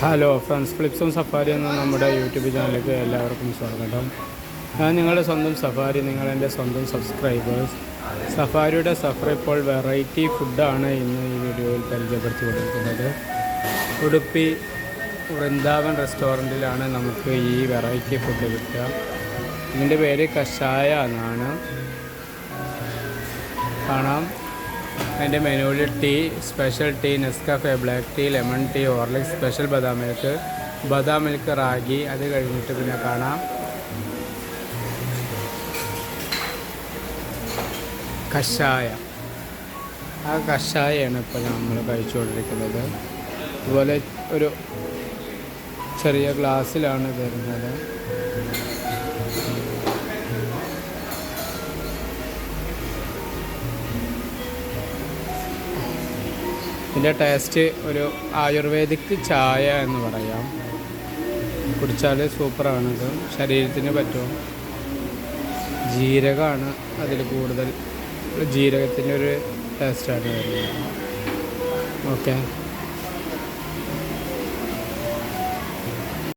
Hello friends ഫ്ലിപ്സും safari എന്ന നമ്മുടെ YouTube ചാനലിലേക്ക് എല്ലാവർക്കും സ്വാഗതം. ഞാൻ നിങ്ങളുടെ സ്വന്തം സഫാരി നിങ്ങളെന്റെ സ്വന്തം സബ്സ്ക്രൈബേഴ്സ് സഫാരിയുടെ സഫർ ഇപ്പോൾ വെറൈറ്റി ഫുഡാണ് ഇന്ന് ഈ വീഡിയോയിൽ പരിചയപ്പെടുത്തി കൊടുക്കുന്നത് ഉടുപ്പി വൃന്ദാവൻ റെസ്റ്റോറന്റിലാണ് നമുക്ക് ഈ വെറൈറ്റി ഫുഡ് കിട്ടുക ഇതിന്റെ പേര് കഷായ എന്നാണ്. കാണാം. അതിന്റെ മെനുവിൽ tea special tea Nescafe black tea lemon tea Horlicks special ബദാം മിൽക്ക് ബദാം മിൽക്ക് റാഗി അത് കഴിഞ്ഞിട്ട് പിന്നെ കാണാം. കഷായ. ആ കഷായമാണ് ഇപ്പോൾ നമ്മൾ കഴിച്ചുകൊണ്ടിരിക്കുന്നത്. അതുപോലെ ഒരു ചെറിയ ഗ്ലാസ്സിലാണ് തരുന്നത് ഇതിന്റെ ടേസ്റ്റ് ഒരു ആയുർവേദിക് ചായ എന്ന് പറയാം. കുടിച്ചാൽ സൂപ്പറാണ് സൂപ്പറാണിത് ശരീരത്തിന് പറ്റും. ജീരകമാണ് അതിൽ കൂടുതൽ ജീരകത്തിന്റെ ഒരു ടേസ്റ്റാണ് വരുന്നത്. ഓക്കെ